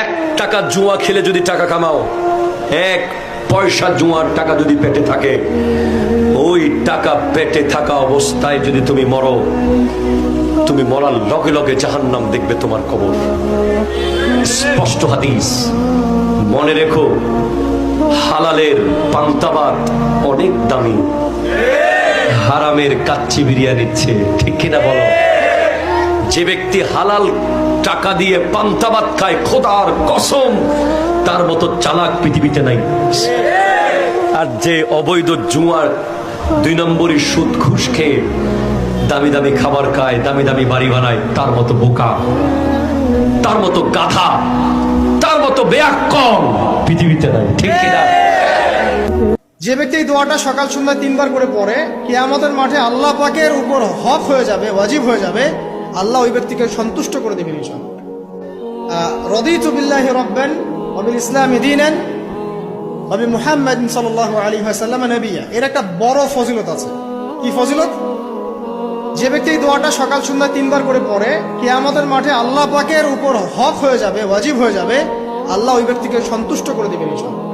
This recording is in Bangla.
এক টাকা জুয়া খেলে যদি টাকা কামাও, এক পয়সা জুয়ার টাকা যদি পেটে থাকে, ওই টাকা পেটে থাকা অবস্থায় যদি তুমি মরো, তুমি মরার লগে লগে জাহান্নাম দেখবে তোমার কবর। স্পষ্ট হাদিস। মনে রেখো, হালালের পান্তাবাদ অনেক দামি। হারামের কাচ্চি বিরিয়ানির চেয়ে, ঠিক কিনা বলো? যে ব্যক্তি হালাল টাকা দিয়ে পান্তাবাদ খায় খোদার কসম, তার মতো চালাক পৃথিবীতে নাই। আর যে অবৈধ জুয়ার দুই নম্বরই সুদ ঘুষ খেয়ে দামি দামি খাবার খায়, দামি দামি বাড়ি বানায়, তার মতো বোকা, তার মতো গাধা, তার মতো বেয়াক্কম পৃথিবীতে নাই। ঠিক কিনা যে ব্যক্তি এই দোয়াটা সকাল সন্ধ্যা তিনবার করে পড়ে কে আমাদের মাঠে আল্লাহ পাকের উপর হক হয়ে যাবে, ওয়াজিব হয়ে যাবে আল্লাহ ওই ব্যক্তিকে সন্তুষ্ট করে দেবেন ইনশাল্লাহ রদিতু বিল্লাহি রব্বান অবিল ইসলাম দিনান অবি মুহাম্মদ সাল্লাল্লাহু আলাইহি ওয়াসাল্লাম নবিয়া। এর একটা বড় ফজিলত আছে। কি ফজিলত? যে ব্যক্তি এই দোয়াটা সকাল সন্ধ্যা তিনবার করে পড়ে, কিয়ামতের মাঠে আল্লাহ পাকের উপর হক হয়ে যাবে, ওয়াজিব হয়ে যাবে, আল্লাহ ওই ব্যক্তিকে সন্তুষ্ট করে দেবেন ইনশাল্লাহ